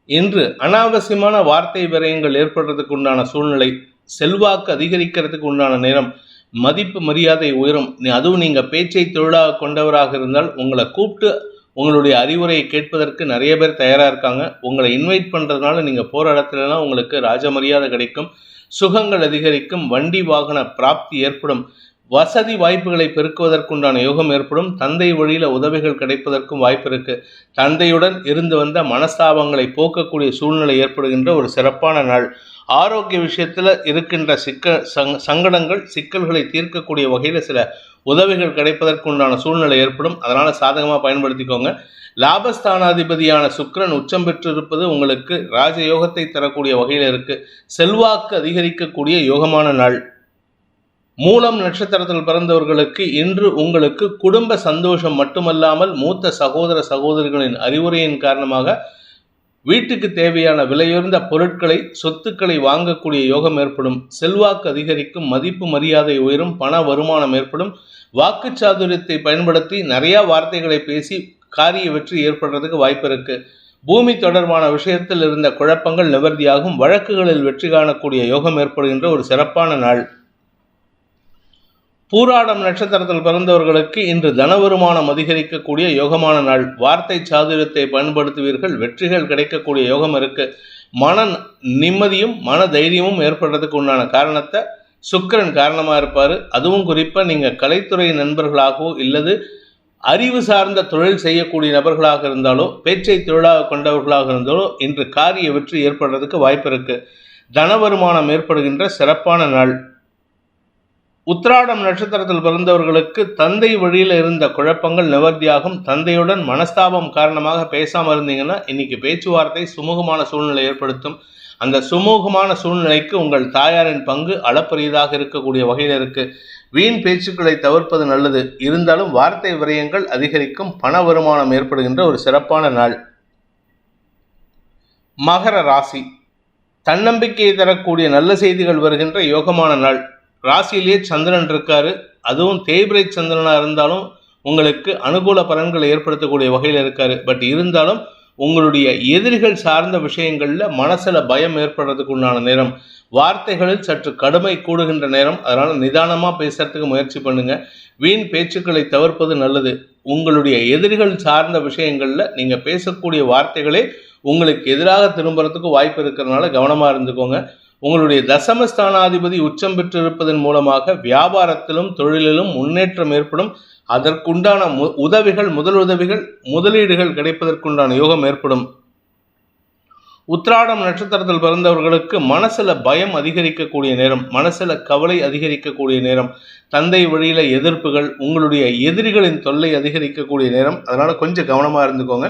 இன்று அனாவசியமான வார்த்தை விரயங்கள் ஏற்படுறதுக்கு உண்டான சூழ்நிலை செல்வாக்கு அதிகரிக்கிறதுக்கு உண்டான நேரம் மதிப்பு மரியாதை உயரும். நீ- அதுவும் நீங்கள் பேச்சை தொழிலாக கொண்டவராக இருந்தால் உங்களை கூப்பிட்டு உங்களுடைய அறிவுரையை கேட்பதற்கு நிறைய பேர் தயாராக இருக்காங்க. உங்களை இன்வைட் பண்ணுறதுனால நீங்கள் போகிற இடத்துலலாம் உங்களுக்கு ராஜ மரியாதை கிடைக்கும். சுகங்கள் அதிகரிக்கும். வண்டி வாகன பிராப்தி ஏற்படும். வசதி வாய்ப்புகளை பெருக்குவதற்குண்டான யோகம் ஏற்படும். தந்தை வழியில் உதவிகள் கிடைப்பதற்கும் வாய்ப்பு இருக்கு. தந்தையுடன் இருந்து வந்த மனஸ்தாபங்களை போக்கக்கூடிய சூழ்நிலை ஏற்படுகின்ற ஒரு சிறப்பான நாள். ஆரோக்கிய விஷயத்தில் இருக்கின்ற சிக்க சங்கடங்கள் சிக்கல்களை தீர்க்கக்கூடிய வகையில் சில உதவிகள் கிடைப்பதற்குண்டான சூழ்நிலை ஏற்படும். அதனால் சாதகமாக பயன்படுத்திக்கோங்க. லாபஸ்தானாதிபதியான சுக்கரன் உச்சம் பெற்றிருப்பது உங்களுக்கு ராஜயோகத்தை தரக்கூடிய வகையில் இருக்கு. செல்வாக்கு அதிகரிக்கக்கூடிய யோகமான நாள். மூலம் நட்சத்திரத்தில் பிறந்தவர்களுக்கு இன்று உங்களுக்கு குடும்ப சந்தோஷம் மட்டுமல்லாமல் மூத்த சகோதர சகோதரிகளின் அறிவுரையின் காரணமாக வீட்டுக்கு தேவையான விலையுயர்ந்த பொருட்களை சொத்துக்களை வாங்கக்கூடிய யோகம் ஏற்படும். செல்வாக்கு அதிகரிக்கும் மதிப்பு மரியாதை உயரும் பண வருமானம் ஏற்படும். வாக்கு சாதுரியத்தை பயன்படுத்தி நிறையா வார்த்தைகளை பேசி காரிய வெற்றி ஏற்படுறதுக்கு வாய்ப்பு இருக்கு. பூமி தொடர்பான விஷயத்தில் இருந்த குழப்பங்கள் நிவர்த்தியாகும். வழக்குகளில் வெற்றி காணக்கூடிய யோகம் ஏற்படுகின்ற ஒரு சிறப்பான நாள். பூராடம் நட்சத்திரத்தில் பிறந்தவர்களுக்கு இன்று தன வருமானம் அதிகரிக்கக்கூடிய யோகமான நாள். வார்த்தை சாதுரியத்தை பயன்படுத்துவீர்கள். வெற்றிகள் கிடைக்கக்கூடிய யோகம் இருக்கு. மன நிம்மதியும் மன தைரியமும் ஏற்படுறதுக்கு உண்டான காரணத்தை சுக்கிரன் காரணமாக இருப்பார். அதுவும் குறிப்பாக நீங்கள் கலைத்துறை நண்பர்களாகவோ இல்லது அறிவு சார்ந்த தொழில் செய்யக்கூடிய நபர்களாக இருந்தாலோ பேச்சை தொழிலாக கொண்டவர்களாக இருந்தாலோ இன்று காரிய வெற்றி ஏற்படுறதுக்கு வாய்ப்பு இருக்குது தன வருமானம் ஏற்படுகின்ற சிறப்பான நாள். உத்ராடம் நட்சத்திரத்தில் பிறந்தவர்களுக்கு தந்தை வழியில் இருந்த குழப்பங்கள் நிவர்த்தியாகும். தந்தையுடன் மனஸ்தாபம் காரணமாக பேசாமல் இருந்தீங்கன்னா இன்னைக்கு பேச்சுவார்த்தை சுமூகமான சூழ்நிலை ஏற்படுத்தும். அந்த சுமூகமான சூழ்நிலைக்கு உங்கள் தாயாரின் பங்கு அளப்பரியதாக இருக்கக்கூடிய வகையில் இருக்கு. வீண் பேச்சுக்களை தவிர்ப்பது நல்லது. இருந்தாலும் வார்த்தை விரயங்கள் அதிகரிக்கும். பண வருமானம் ஏற்படுகின்ற ஒரு சிறப்பான நாள். மகர ராசி. தன்னம்பிக்கையை தரக்கூடிய நல்ல செய்திகள் வருகின்ற யோகமான நாள். ராசியிலேயே சந்திரன் இருக்காரு. அதுவும் தேய்பிரை சந்திரனாக இருந்தாலும் உங்களுக்கு அனுகூல பலன்களை ஏற்படுத்தக்கூடிய வகையில் இருக்காரு. பட் இருந்தாலும் உங்களுடைய எதிரிகள் சார்ந்த விஷயங்களில் மனசில் பயம் ஏற்படுறதுக்கு உண்டான நேரம். வார்த்தைகளில் சற்று கடுமை கூடுகின்ற நேரம். அதனால் நிதானமாக பேசுறதுக்கு முயற்சி பண்ணுங்கள் வீண் பேச்சுக்களை தவிர்ப்பது நல்லது. உங்களுடைய எதிரிகள் சார்ந்த விஷயங்களில் நீங்கள் பேசக்கூடிய வார்த்தைகளே உங்களுக்கு எதிராக திரும்புறதுக்கு வாய்ப்பு இருக்கிறதுனால கவனமாக இருந்துக்கோங்க. உங்களுடைய தசமஸ்தானாதிபதி உச்சம் பெற்றிருப்பதன் மூலமாக வியாபாரத்திலும் தொழிலிலும் முன்னேற்றம் ஏற்படும். அதற்குண்டான மு உதவிகள் முதல் உதவிகள் முதலீடுகள் கிடைப்பதற்குண்டான யோகம் ஏற்படும். உத்ராடம் நட்சத்திரத்தில் பிறந்தவர்களுக்கு மனசுல பயம் அதிகரிக்கக்கூடிய நேரம் மனசுல கவலை அதிகரிக்கக்கூடிய நேரம் தந்தை வழியில எதிர்ப்புகள் உங்களுடைய எதிரிகளின் தொல்லை அதிகரிக்கக்கூடிய நேரம். அதனால கொஞ்சம் கவனமா இருந்துக்கோங்க.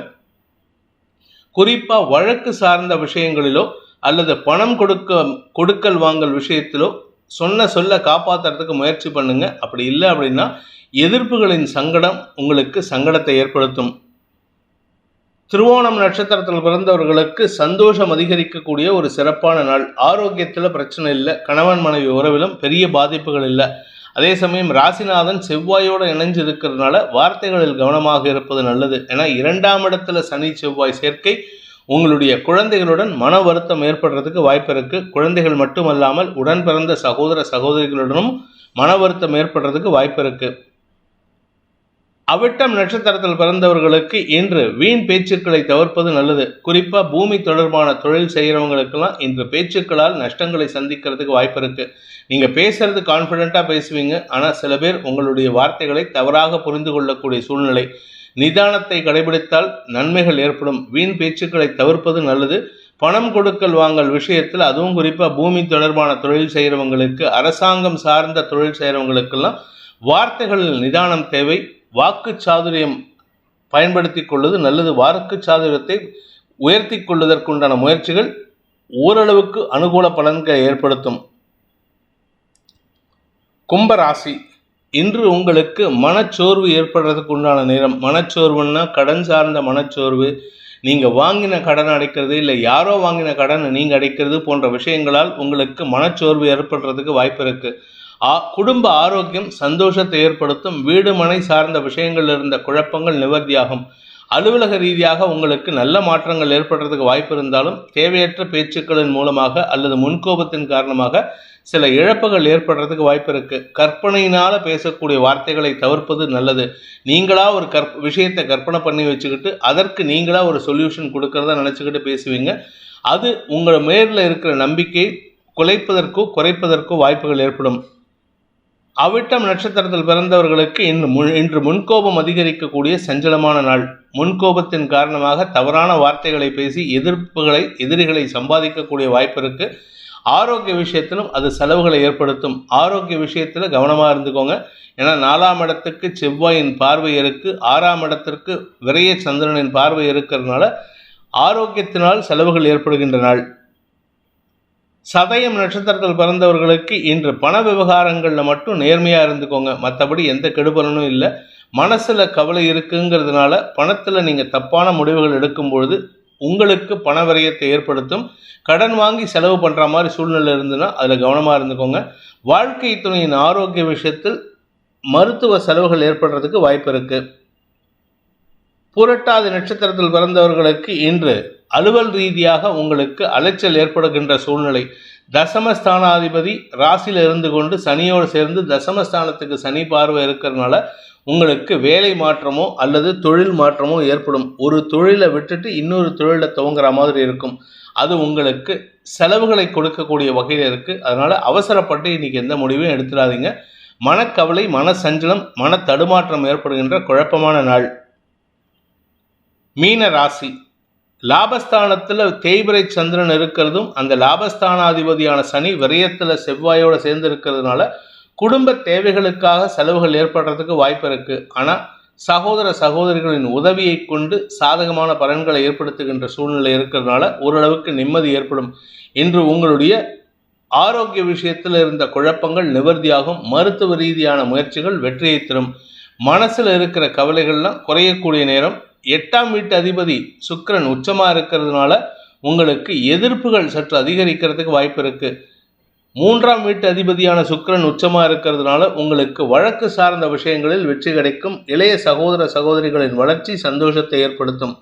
குறிப்பா வழக்கு சார்ந்த விஷயங்களிலோ அல்லது பணம் கொடுக்க கொடுக்கல் வாங்கல் விஷயத்திலோ சொன்ன சொல்ல காப்பாற்றுறதுக்கு முயற்சி பண்ணுங்க. அப்படி இல்லை அப்படின்னா எதிர்ப்புகளின் சங்கடம் உங்களுக்கு சங்கடத்தை ஏற்படுத்தும். திருவோணம் நட்சத்திரத்தில் பிறந்தவர்களுக்கு சந்தோஷம் அதிகரிக்கக்கூடிய ஒரு சிறப்பான நாள். ஆரோக்கியத்தில் பிரச்சனை இல்லை. கணவன் மனைவி உறவிலும் பெரிய பாதிப்புகள் இல்லை. அதே சமயம் ராசிநாதன் செவ்வாயோடு இணைஞ்சு இருக்கிறதுனால வார்த்தைகளில் கவனமாக இருப்பது நல்லது. ஏன்னா இரண்டாம் இடத்துல சனி செவ்வாய் சேர்க்கை உங்களுடைய குழந்தைகளுடன் மன வருத்தம் ஏற்படுறதுக்கு வாய்ப்பு இருக்கு. குழந்தைகள் மட்டுமல்லாமல் உடன் பிறந்த சகோதர சகோதரிகளுடனும் மன வருத்தம் ஏற்படுறதுக்கு வாய்ப்பு இருக்கு. அவிட்டம் நட்சத்திரத்தில் பிறந்தவர்களுக்கு இன்று வீண் பேச்சுக்களை தவிர்ப்பது நல்லது. குறிப்பாக பூமி தொடர்பான தொழில் செய்கிறவங்களுக்கெல்லாம் இன்று பேச்சுக்களால் நஷ்டங்களை சந்திக்கிறதுக்கு வாய்ப்பு இருக்குது நீங்கள் பேசுறது கான்ஃபிடெண்ட்டாக பேசுவீங்க. ஆனால் சில பேர் உங்களுடைய வார்த்தைகளை தவறாக புரிந்து கொள்ளக்கூடிய சூழ்நிலை. நிதானத்தை கடைபிடித்தால் நன்மைகள் ஏற்படும். வீண் பேச்சுக்களை தவிர்ப்பது நல்லது. பணம் கொடுக்கல் வாங்கல் விஷயத்தில் அதுவும் குறிப்பாக பூமி தொடர்பான தொழில் செய்கிறவங்களுக்கு அரசாங்கம் சார்ந்த தொழில் செய்கிறவங்களுக்கெல்லாம் வார்த்தைகளில் நிதானம் தேவை. வாக்கு சாதுரியம் பயன்படுத்தி கொள்வது நல்லது. வாக்கு சாதுரியத்தை உயர்த்தி கொள்வதற்குண்டான முயற்சிகள் ஓரளவுக்கு அனுகூல பலன்களை ஏற்படுத்தும். கும்பராசி இன்று உங்களுக்கு மனச்சோர்வு ஏற்படுறதுக்கு உண்டான நேரம். மனச்சோர்வுன்னா கடன் சார்ந்த மனச்சோர்வு. நீங்கள் வாங்கின கடன் அடைக்கிறது இல்லை யாரோ வாங்கின கடனை நீங்கள் அடைக்கிறது போன்ற விஷயங்களால் உங்களுக்கு மனச்சோர்வு ஏற்படுறதுக்கு வாய்ப்பு இருக்குது ஆ குடும்ப ஆரோக்கியம் சந்தோஷத்தை ஏற்படுத்தும். வீடு மனை சார்ந்த விஷயங்கள் இருந்த குழப்பங்கள் நிவர்த்தியாகும். அலுவலக ரீதியாக உங்களுக்கு நல்ல மாற்றங்கள் ஏற்படுறதுக்கு வாய்ப்பு இருந்தாலும் தேவையற்ற பேச்சுக்களின் மூலமாக அல்லது முன்கோபத்தின் காரணமாக சில இழப்புகள் ஏற்படுறதுக்கு வாய்ப்பு இருக்கு. கற்பனையினால பேசக்கூடிய வார்த்தைகளை தவிர்ப்பது நல்லது. நீங்களா ஒரு கற் விஷயத்தை கற்பனை பண்ணி வச்சுக்கிட்டு அதற்கு நீங்களா ஒரு சொல்யூஷன் கொடுக்கறதா நினச்சிக்கிட்டு பேசுவீங்க. அது உங்கள் மேலில் இருக்கிற நம்பிக்கையை குலைப்பதற்கோ குறைப்பதற்கோ வாய்ப்புகள் ஏற்படும். அவிட்டம் நட்சத்திரத்தில் பிறந்தவர்களுக்கு இன்று மு இன்று முன்கோபம் அதிகரிக்கக்கூடிய சஞ்சலமான நாள். முன்கோபத்தின் காரணமாக தவறான வார்த்தைகளை பேசி எதிர்ப்புகளை எதிரிகளை சம்பாதிக்கக்கூடிய வாய்ப்பு இருக்கு. ஆரோக்கிய விஷயத்திலும் அது செலவுகளை ஏற்படுத்தும். ஆரோக்கிய விஷயத்தில் கவனமாக இருந்துக்கோங்க. ஏன்னா நாலாம் இடத்துக்கு செவ்வாயின் பார்வை இருக்கு. ஆறாம் இடத்திற்கு விரைய சந்திரனின் பார்வை இருக்கிறதுனால ஆரோக்கியத்தினால் செலவுகள் ஏற்படுகின்ற நாள். சதயம் நட்சத்திரத்தில் பிறந்தவர்களுக்கு இன்று பண விவகாரங்களில் மட்டும் நேர்மையாக இருந்துக்கோங்க. மற்றபடி எந்த கெடுபலனும் இல்லை. மனசில் கவலை இருக்குங்கிறதுனால பணத்தில் நீங்கள் தப்பான முடிவுகள் எடுக்கும் பொழுது உங்களுக்கு பண விரயத்தை ஏற்படுத்தும். கடன் வாங்கி செலவு பண்ணுற மாதிரி சூழ்நிலை இருந்துன்னா அதில் கவனமாக இருந்துக்கோங்க. வாழ்க்கை துணையின் ஆரோக்கிய விஷயத்தில் மருத்துவ செலவுகள் ஏற்படுறதுக்கு வாய்ப்பு இருக்குது புரட்டாதி நட்சத்திரத்தில் பிறந்தவர்களுக்கு இன்று அலுவல் ரீதியாக உங்களுக்கு அலைச்சல் ஏற்படுகின்ற சூழ்நிலை. தசமஸ்தானாதிபதி ராசியில் இருந்து கொண்டு சனியோடு சேர்ந்து தசமஸ்தானத்துக்கு சனி பார்வை இருக்கிறதுனால உங்களுக்கு வேலை மாற்றமோ அல்லது தொழில் மாற்றமோ ஏற்படும். ஒரு தொழிலை விட்டுட்டு இன்னொரு தொழிலை துவங்குற மாதிரி இருக்கும். அது உங்களுக்கு செலவுகளை கொடுக்கக்கூடிய வகையில் இருக்குது அதனால் அவசரப்பட்டு இன்றைக்கி எந்த முடிவையும் எடுத்துடாதீங்க. மனக்கவலை மன சஞ்சலம் மன தடுமாற்றம் ஏற்படுகின்ற குழப்பமான நாள். மீன ராசி. லாபஸ்தானத்தில் தேய்பிரை சந்திரன் இருக்கிறதும் அந்த லாபஸ்தானாதிபதியான சனி விரயத்தில் செவ்வாயோடு சேர்ந்து இருக்கிறதுனால குடும்ப தேவைகளுக்காக செலவுகள் ஏற்படுறதுக்கு வாய்ப்பு இருக்குது ஆனால் சகோதர சகோதரிகளின் உதவியை கொண்டு சாதகமான பலன்களை ஏற்படுத்துகின்ற சூழ்நிலை இருக்கிறதுனால ஓரளவுக்கு நிம்மதி ஏற்படும். இன்று உங்களுடைய ஆரோக்கிய விஷயத்தில் இருந்த குழப்பங்கள் நிவர்த்தியாகும். மருத்துவ ரீதியான முயற்சிகள் வெற்றியை தரும். மனசில் இருக்கிற கவலைகள்லாம் குறையக்கூடிய நேரம் எட்டாம் வீட்டு அதிபதி சுக்கரன் உச்சமாக இருக்கிறதுனால உங்களுக்கு எதிர்ப்புகள் சற்று அதிகரிக்கிறதுக்கு வாய்ப்பு இருக்குது மூன்றாம் வீட்டு அதிபதியான சுக்கிரன் உச்சமாக இருக்கிறதுனால உங்களுக்கு வழக்கு சார்ந்த விஷயங்களில் வெற்றி கிடைக்கும். இளைய சகோதர சகோதரிகளின் வளர்ச்சி சந்தோஷத்தை ஏற்படுத்தும்.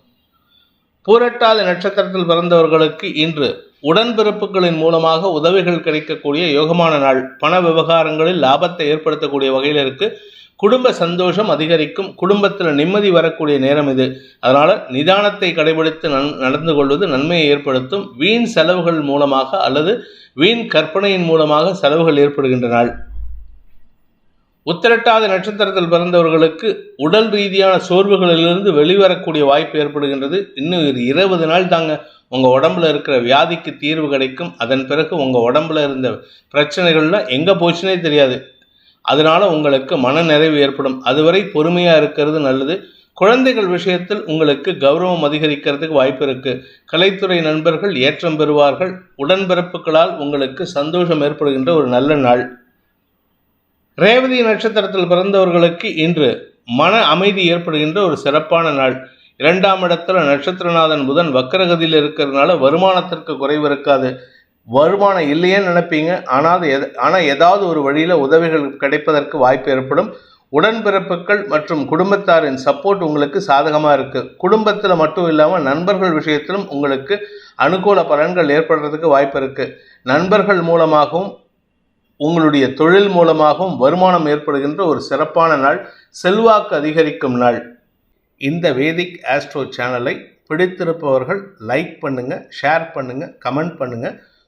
பூரட்டாத நட்சத்திரத்தில் பிறந்தவர்களுக்கு இன்று உடன்பிறப்புகளின் மூலமாக உதவிகள் கிடைக்கக்கூடிய யோகமான நாள். பண விவகாரங்களில் லாபத்தை ஏற்படுத்தக்கூடிய வகையில் இருக்குது குடும்ப சந்தோஷம் அதிகரிக்கும். குடும்பத்தில் நிம்மதி வரக்கூடிய நேரம் இது. அதனால் நிதானத்தை கடைபிடித்து நன் நடந்து கொள்வது நன்மையை ஏற்படுத்தும். வீண் செலவுகள் மூலமாக அல்லது வீண் கற்பனையின் மூலமாக செலவுகள் ஏற்படுகின்ற நாள் உத்திரட்டாத நட்சத்திரத்தில் பிறந்தவர்களுக்கு உடல் ரீதியான சோர்வுகளிலிருந்து வெளிவரக்கூடிய வாய்ப்பு ஏற்படுகின்றது. இன்னும் ஒரு இருபது நாள் தாங்க உங்கள் உடம்புல இருக்கிற வியாதிக்கு தீர்வு கிடைக்கும். அதன் பிறகு உங்கள் உடம்புல இருந்த பிரச்சனைகள்லாம் எங்கே போச்சுனே தெரியாது. அதனால உங்களுக்கு மன நிறைவு ஏற்படும். அதுவரை பொறுமையாக இருக்கிறது நல்லது. குழந்தைகள் விஷயத்தில் உங்களுக்கு கௌரவம் அதிகரிக்கிறதுக்கு வாய்ப்பு இருக்கு. கலைத்துறை நண்பர்கள் ஏற்றம் பெறுவார்கள். உடன்பிறப்புகளால் உங்களுக்கு சந்தோஷம் ஏற்படுகின்ற ஒரு நல்ல நாள். ரேவதி நட்சத்திரத்தில் பிறந்தவர்களுக்கு இன்று மன அமைதி ஏற்படுகின்ற ஒரு சிறப்பான நாள். இரண்டாம் இடத்துல நட்சத்திரநாதன் புதன் வக்கரகதியில் இருக்கிறதுனால வருமானத்திற்கு குறைவு இருக்காது. வருமானம் இல்லையேன்னு நினைப்பீங்க. ஆனால் எது ஆனால் ஏதாவது ஒரு வழியில் உதவிகள் கிடைப்பதற்கு வாய்ப்பு ஏற்படும். உடன்பிறப்புகள் மற்றும் குடும்பத்தாரின் சப்போர்ட் உங்களுக்கு சாதகமாக இருக்குது குடும்பத்தில் மட்டும் இல்லாமல் நண்பர்கள் விஷயத்திலும் உங்களுக்கு அனுகூல பலன்கள் ஏற்படுறதுக்கு வாய்ப்பு இருக்குது நண்பர்கள் மூலமாகவும் உங்களுடைய தொழில் மூலமாகவும் வருமானம் ஏற்படுகின்ற ஒரு சிறப்பான நாள் செல்வாக்கு அதிகரிக்கும் நாள். இந்த வேதிக் ஆஸ்ட்ரோ சேனலை பிடித்திருப்பவர்கள் லைக் பண்ணுங்கள் ஷேர் பண்ணுங்கள் கமெண்ட் பண்ணுங்கள்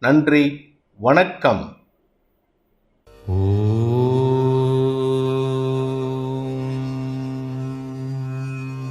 நன்றி வணக்கம். ஓ.